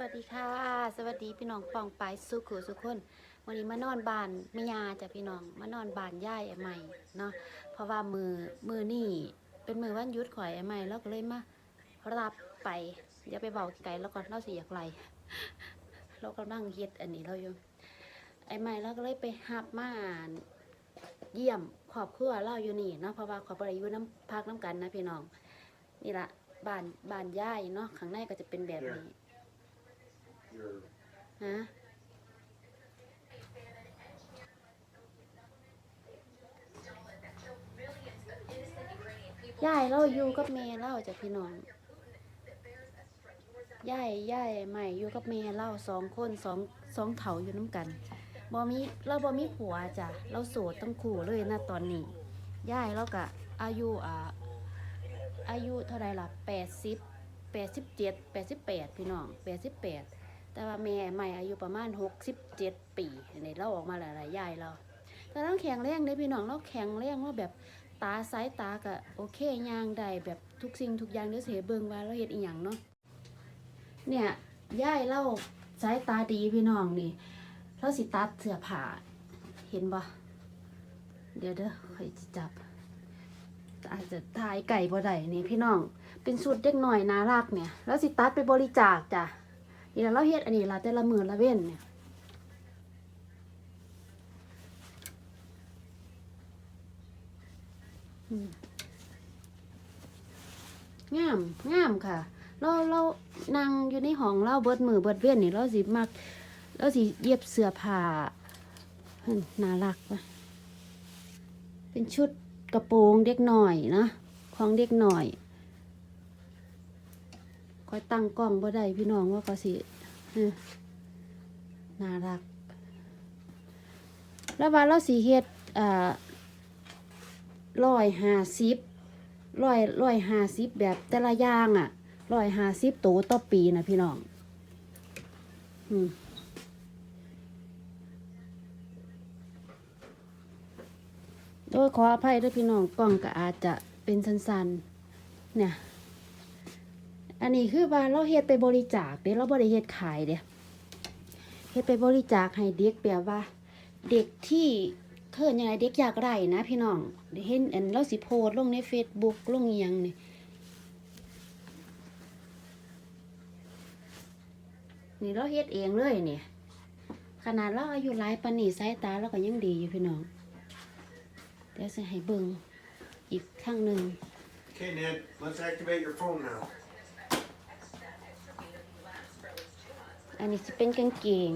วัสดีค่ะ สวัสดีพี่น้องปองปสุขุสุขคนวันนี้มานอนบ้านแม่ยาจ้ะพี่น้องมานอนบ้านย่ายไอ้ใหม่เนาะเพราะว่ามือมือนี่เป็นมือวันยุดข่อยไอ้ใหม่แล้วก็เลยมารับไปอย่าไปเบาไกลแล้วก่อนเราสิอยากไรเรากำลังเฮ็ดอันนี้เราอยู่ไอ้ใหม่เราก็เลยไปหับมาเยี่ยมครอบครัวเราอยู่นี่เนาะเพราะว่าขอบริอยู่น้ำพักน้ำกันนะพี่น้องนี่ละบ้านบ้านย่ายเนาะข้างในก็จะเป็นแบบนี้ ฮะยายเราอยู่กับแม่เราจ้ะพี่น้องยายยายใหม่อยู่กับแม่เราสองคนสองสองเถาอยู่น้ำกันบ่มีเราบ่มีผัวจ้ะเราโสดตั้งคู่เลยนะตอนนี้ยายเราก็อายุอ่าอายุเท่าไรล่ะแปดสิบแปดสิบเจ็ดแปดสิบแปดพี่น้องแปดสิบแปด แต่ว่าแม่ใหม่อายุประมาณ 67 ปีในเราออกมาหลายๆยายเราแต่เราแข็งแรงเด้พี่น้องเราแข็งแรงว่าแบบตาสายตาก็โอเคย่างได้แบบทุกสิ่งทุกอย่างเดี๋ยวเสียเบิงว่าเราเฮ็ดอีหยังเนาะเนี่ยยายเราสายตาดีพี่น้องนี่เราสิตัดเสื้อผ้าเห็นบ่เดี๋ยวเด้อคอยจับ อาจจะถ่ายไก่บ่ได้นี่พี่น้อง เป็นสูตรเด็กหน่อยน่ารักเนี่ย แล้วสิตัดไปบริจาคจ้ะ นี่ละเราเฮ็ดอันนี้ละแต่ละมือละเว้นเนี่ยงามงามค่ะ เราเรานั่งอยู่ในห้องเราเบิดมือเบิดเว้นนี่เราสิมักเราสิเย็บเสื้อผ้านน่ารักปะเป็นชุดกระโปรงเด็กหน่อยนะของเด็กหน่อย อยตั้งกล้องบ่ได้พี่น้องว่าก็สิน่ารัก แล้วว่าเราสีเฮ็ดอ่าร้อยห้าสิบร้อยร้อยห้าสิบแบบแต่ละอย่างอะร้อยห้าสิบตัวต่อปีนะพี่น้อง อืมโดยขออภัยด้วยพี่น้องกล้องก็อาจจะเป็นสันๆ เนี่ย อันนี้คือว่าเราเฮ็ดไปบริจาคเด้เราบ่ได้เฮ็ดขายเด้เฮ็ดไปบริจาคให้เด็กแบบว่า เด็กที่เคินยังไงเด็กอยากได้นะพี่น้องเห็นอันเราสิโพสลงใน Facebook ลงอีหยังนี่นี่เราเฮ็ดเองเลยเนี่ยขนาดเราอายุหลายปานนี้สายตาเราก็ยังดีอยู่พี่น้อง เดี๋ยวสิให้เบิ่งอีกครั้งหนึ่ง Okay, Ned, let's activate your phone now. นนี้จะเป็นกางเกง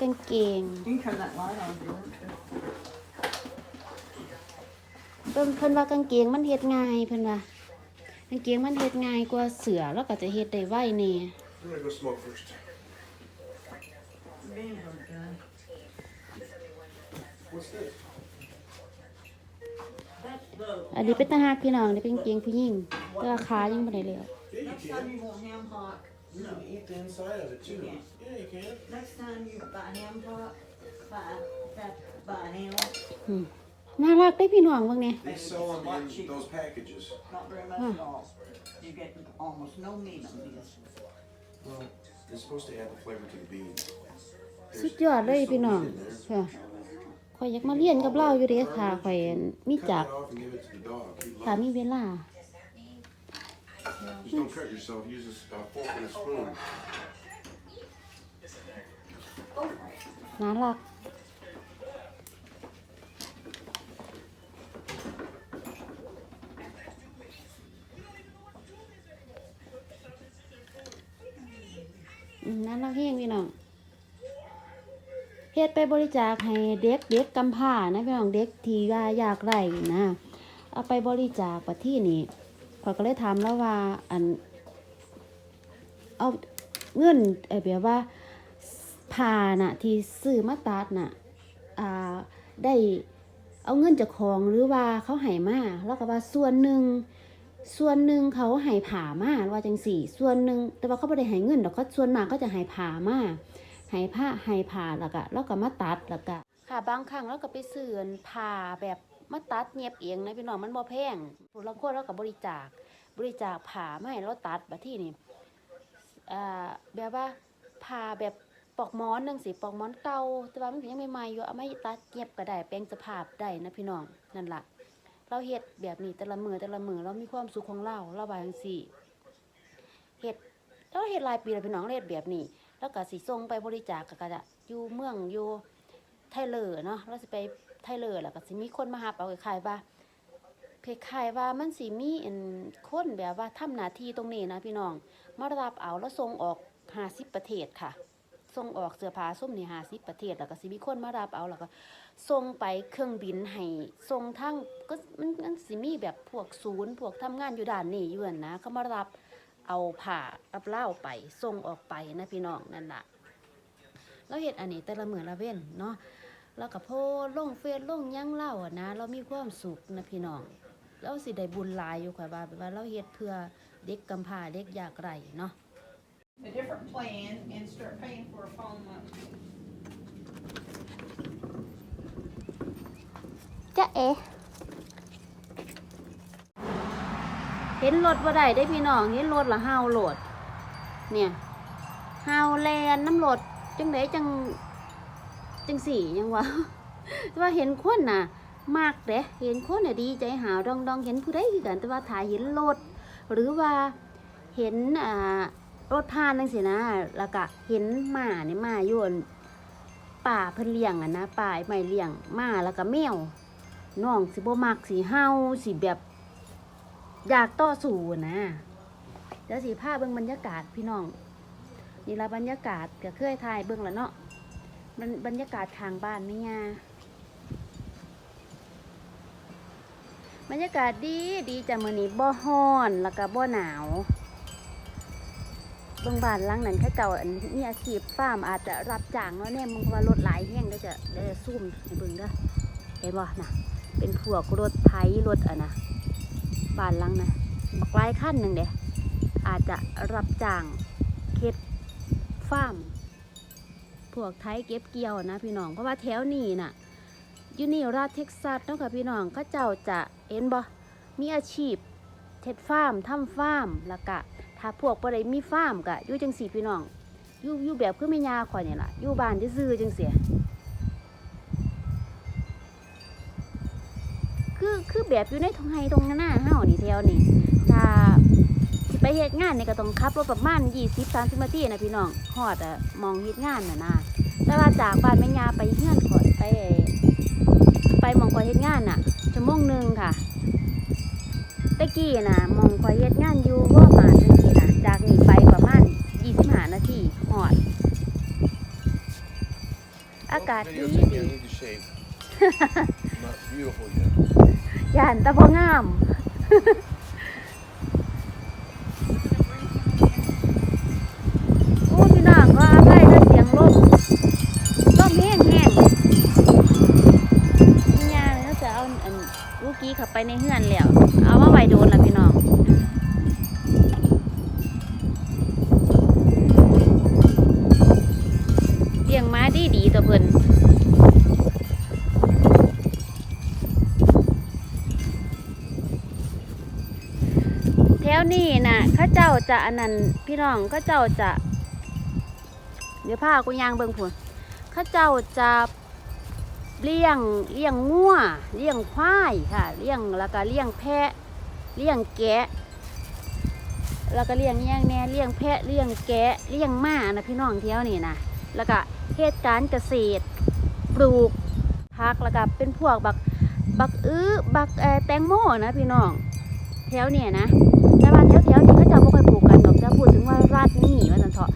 กางเกง You can turn that light on if you want to. เพิ่นเพิ่นว่ากางเกงมันเฮ็ดง่ายเพิ่นว่ากางเกงมันเฮ็ดง่ายกว่าเสือแล้วก็จะเฮ็ดได้ไวแน่ I'm gonna go smoke first. Being okay. What's this? That's the. อันนี้เป็นตาหักพี่น้องนี่เป็นกางเกงผู้หญิงแต่ว่าขายังบ่ได้แล้ว Yeah, you Next time can. you want ham hock, You can eat the inside of it too. Yeah. Yeah, you can. next time you buy ham hock, buy that buy ham, อืมน่ารักได้พี่น้องเบิ่งเนี่ย They sell them in those packages. not very much at all. You get almost no meat on this. Well, it's supposed to add the flavor to the beans. สุดยอดเลยพี่น้องค่ะข่อยอยากมาเรียนกับเราอยู่เด้ค่ะข่อยมี Cut จัก that off and give it to the dog. He'd ถ้า love มี it. เวลา Just don't cut yourself. Use a s- a fork and a spoon. น่ารัก อืมน่ารักเฮงพี่น้องเฮ็ดไปบริจาคให้เด็กเด็กกำพร้านะพี่น้องเด็กที่อยากได้นะ เอาไปบริจาคประที่นี่ ข้อยก็เลยถามแล้วว่าอันเอาเงินเออแบบว่าผ่าน่ะ ที่ซื้อมาตัดน่ะอ่าได้เอาเงินจากของหรือว่าเขาให้มาแล้วก็ว่าส่วนหนึ่งส่วนหนึ่งเขาให้ผ่ามาว่าจังสี่ ส่วนหนึ่งแต่ว่าเขาไม่ได้ให้เงินดอกเขาส่วนมากก็จะให้ผ่ามาให้ผ้าให้ผ่าแล้วก็แล้วก็มาตัดแล้วก็ค่ะบางครั้งเราก็ไปซื้อนผ่าแบบ มาตัดเนียบเองนะพี่น้องมันบ่แพงผู้ละคนเราก็บบริจาค บริจาคผ่าไมาให้เราตัดบัดที่นี่แบบว่าผ่าแบบปอกหมอนจังซี่ปอกหมอนเก่าแต่ว่ามันยังใหม่ๆอยู่เอามาตัดเย็บก็ได้แปลงสภาพได้นะพี่น้องนั่นล่ะ เราเฮ็ดแบบนี้แต่ละมือแต่ละมือเรามีความสุขของเราเราว่าจังซี่เฮ็ดเราเฮ็ดลายปีล้วพี่น้องเราเฮ็ดแบบนี้ แล้วก็สิส่งไปบริจาคก็จะอยู่เมืองอยู่ไทเลอร์เนาะเราสิไป ไทเลอร์แล้วก็สิมีคนมาหาเอาคล้ายๆว่าคล้ายๆว่ามันสิมีอันคนแบบว่าทำหน้าที่ตรงนี้นะพี่น้อง มารับเอาแล้วส่งออก50ประเทศค่ะส่งออกเสื้อผ้าส้มนี่50ประเทศแล้วก็สิมีคนมารับเอาแล้วก็ส่งไปเครื่องบินให้ส่งทั้งก็มันมันสิมีแบบพวกศูนย์ พวกทำงานอยู่ด้านนี้อยู่นนะเขามารับเอาผ่ารับเล่าไปส่งออกไปนะพี่น้องนั่นแหละเราเห็ดอันนี้แต่ละมือละเว้นเนาะ แล้วก็โพสต์ลงเฟซลงหยังเล่าอะนะ เรามีความสุขนะพี่น้องเราสิได้บุญหลายอยู่ค่ะว่าแบบว่าเราเฮ็ดเพื่อเด็กกำพร้าเด็กยากไร้เนาะ a different plan and start paying for a phone monthly. จะเอะเห็นรถว่าได้ได้พี่น้อง เห็นรถละห้าวโหลด เนี่ยห้าวแลนน้ำรถจังไดจัง จังสี่ยังวะแต่ว่าเห็นคนน่ะ มากเด้เห็นคนน่ะดีใจหาวดองดองเห็นผู้ใดคือกันแต่ว่าถ่ายเห็นรถหรือว่าเห็นอ่ารถผ่านจังซี่นะ แล้วก็เห็นหมาเนี่ยหมาอยู่อั่นป่าเพิ่นเลี้ยงอะนะป่าไม้เลี้ยงหมาแล้วก็แมวน้องสิบ่มักสิเฮาสิแบบอยากต่อสู้นะเดี๋ยวสิพาเบิ่งบรรยากาศพี่น้องนี่ละบรรยากาศก็เคยถ่ายเบิ่งแล้วเนาะ บรรบรรยากาศทางบ้านนี่ยาบรรยากาศดีดีจ้ะมื้อนี้บ่ฮ้อนแล้วก็บ่หนาวบิ่งบ้านหลังนั้นเขาเจ้าอันมีอาชีพฟาร์มอาจจะรับจ้างเนาะแน่มึงว่ารถหลายแห้งเด้จะเด้อซูมให้เบิ่งเด้อเห็นบ่น่ะ เป็นพวกรถไถรถอะนะบ้านหลังนะบักลายขั้นหนึ่งเด้อาจจะรับจ้างเฮ็ดฟาร์ม พวกไถเก็บเกี่ยวนะพี่น้อง เพราะว่าแถวนี้น่ะอยู่นี่รัฐเท็กซัสเนาะค่ะพี่น้องเขาเจ้าจะเห็นบ่มีอาชีพเฮ็ดฟาร์มทำฟาร์มแล้วก็ถ้าพวกบ่ได้มีฟาร์มก็อยู่จังสี่พี่น้องอยู่อยู่แบบคือแม่ยาข่อยนี่ล่ะอยู่บ้านจะซื่อจังซี่คือคือแบบอยู่ในทงไฮตรงหน้าเฮานี่แถวนี่ถ้ ไปเฮ็ดงานนี่ก็ต้องขับรถประมาณ20 30นาทีนะพี่น้องฮอดอะมองเฮ็ดงานน่ะนะแต่ว่าจากบ้านแม่ยาไปเฮือนข่อยไปไปหมองข่อยเฮ็ดงานน่ะชั่วโมงหนึงค่ะตะกี้น่ะหมองข่อยเฮ็ดงานอยู่ว่ามาจังซี่น่ะจากนี่ไปประมาณ25นาทีฮอด อากาศดี Videotape me, ดี I need to shave. Not beautiful yet. ย่านแตะบ่งาม โอ้พี่น้องก็อาภัยถ้าเสียงลมลมแห้งแห้งนี่ยาเลยเขาจะเอาอันลูกกี้เข้าไป ในเฮือนแล้ว เอามาไว้โดนละพี่น้องเลี้ยงม้าดีดีตัวเพิ่นแถวนี้น่ะข้าเจ้าจะอันนั้นพี่น้องข้าเจ้าจะ เดี๋ยวพากูยางเบิ่งพุ่นข้าเจ้าจะ เลี้ยงเลี้ยงงัวเลี้ยงควายค่ะเลี้ยงแล้วก็เลี้ยงแพะเลี้ยงแกะ แล้วก็เลี้ยงอิหย่งแน่เลี้ยงแพะเลี้ยงแกะเลี้ยงม้านะพี่น้องแถวนี้นะแล้วก็เฮ็ดการเกษตรปลูกพักแล้วก็เป็นพวกบักบักอื้อบักเอ่อแตงโมนะพี่น้องแถวเนี่ยนะแต่ว่าแถวแถวนี้เขาจะไม่ค่อยปลูกกันหรอกจะพูดถึงว่าราดนี่ว่าสันเถาะ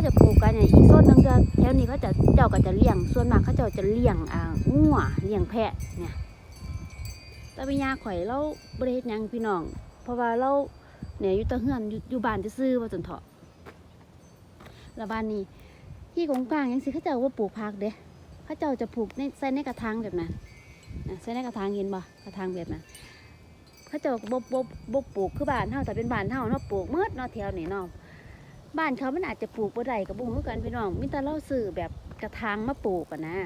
เขาจะปลูกกันเนี่ยอีกโซนหนึ่งจะแถวนี้เขาจะเจ้าก็จะเลี้ยง ส่วนมากเขาเจ้าจะเลี้ยงอ่างัวเลี้ยงแพะเนี่ยแต่วิญญาข่อยเราบริเฮ็ดยังพี่น้อง เพราะว่าเราเนี่ยอยู่ตะเฮือนอยู่อยู่บ้านจะซื้อๆว่าสันเถาะแล้วบ้านนี้ที่ของกลางยังสิเขาเจ้าว่าปลูกผักเด้เขาเจ้าจะปลูกในใส่ในกระถางแบบนั้นใส่ในกระถางเห็นบ่กระถางแบบนั้นเขาเจะบบบบบบปลูกคือบ้านเฮาแต่เป็นบ้านเฮาเนาะปลูกเมื่อเนาะแถวนี้เนาะ บ้านเขามันอาจจะปลูกบ่ได้กับบุ้งคือกันพี่น้องมีแต่เราซื้อแบบกระถางมาปลูกกันนะ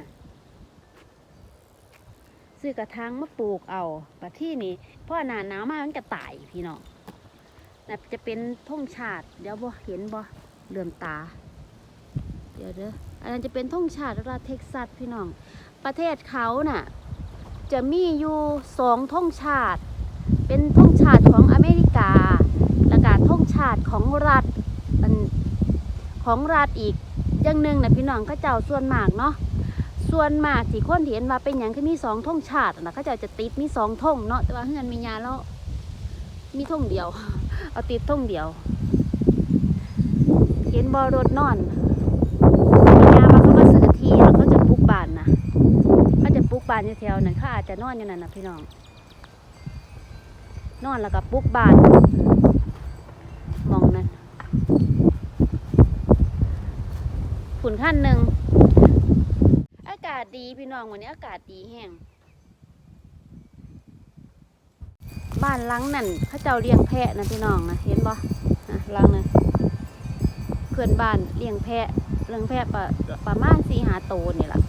ซื้อกระถางมาปลูกเอาปัที่นี่เพราะหนาหนาวมากมันก็ตายพี่น้องน่ะจะเป็นธงชาติ เดี๋ยวบ่เห็นบ่เลื่อมตา เดี๋ยวเด้ออันนั้นจะเป็นธงชาติรัฐเท็กซัสพี่น้อง ประเทศเขาน่ะ จะมีอยู่สองธงชาติ เป็นธงชาติของอเมริกา และก็ธงชาติของรัฐ อันของรัฐอีกอย่างหนึ่งนะพี่น้องเขาเจ้าส่วนมากเนาะส่วนมากที่คนเห็นว่าเป็นอย่างคือมีสองธงชาตินะเขาเจ้าจะติดมีสองธงเนาะแต่ว่าเฮือนมียาแล้วมีธงเดียว เอาติดธงเดียว เห็นบอรถนอนมียาว่าเขามาซื้อทีแล้วเขาจะปลูกบานนะเขาจะปลูกบานอยู่แถวนั้นเขาอาจจะนอนอยู่นั่นนะพี่น้อง นอนแล้วก็ปลูกบานหมองนั้น ฝุ่นขั้นหนึ่งอากาศดีพี่น้องวันนี้อากาศดีแห้งบ้านหลังนั่นเขาเจ้าเลี้ยงแพะนะพี่น้องนะเห็นบ่นะหลังนั้นเพื่อนบ้านเลี้ยงแพะเลี้ยงแพะประประมาณสี่หาโตนี่แหละ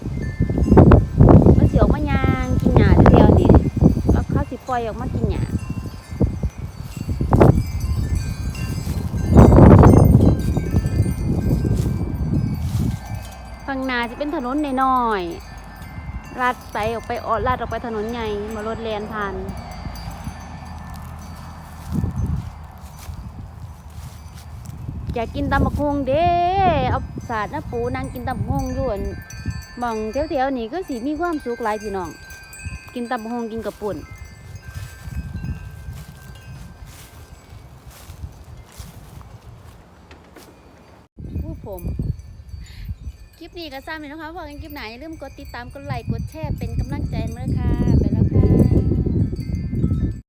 มันเสียวมายางกินหญ้าเดียวนี่แล้วเขาสิปล่อยออกมากินหญ้า นาจะเป็นถนนน้อยๆลัดไปออกไปออดลัดออกไปถนนใหญ่มารถแลนผ่านอยากกินตำบักฮงเด้เอาศาสาดน้าปูนั่งกินตำบักฮงอยู่นมองแถวๆนี่ก็สิมีความสุขหลายพี่น้อง กินตำบักฮงกินกับปุ่นผู้ผม คลิป นี้ก็ซ้ำเลยนะคะพอกันคลิปไหนอย่าลืมกดติดตามกดไลค์กดแชร์เป็นกำลังใจมาเลยค่ะ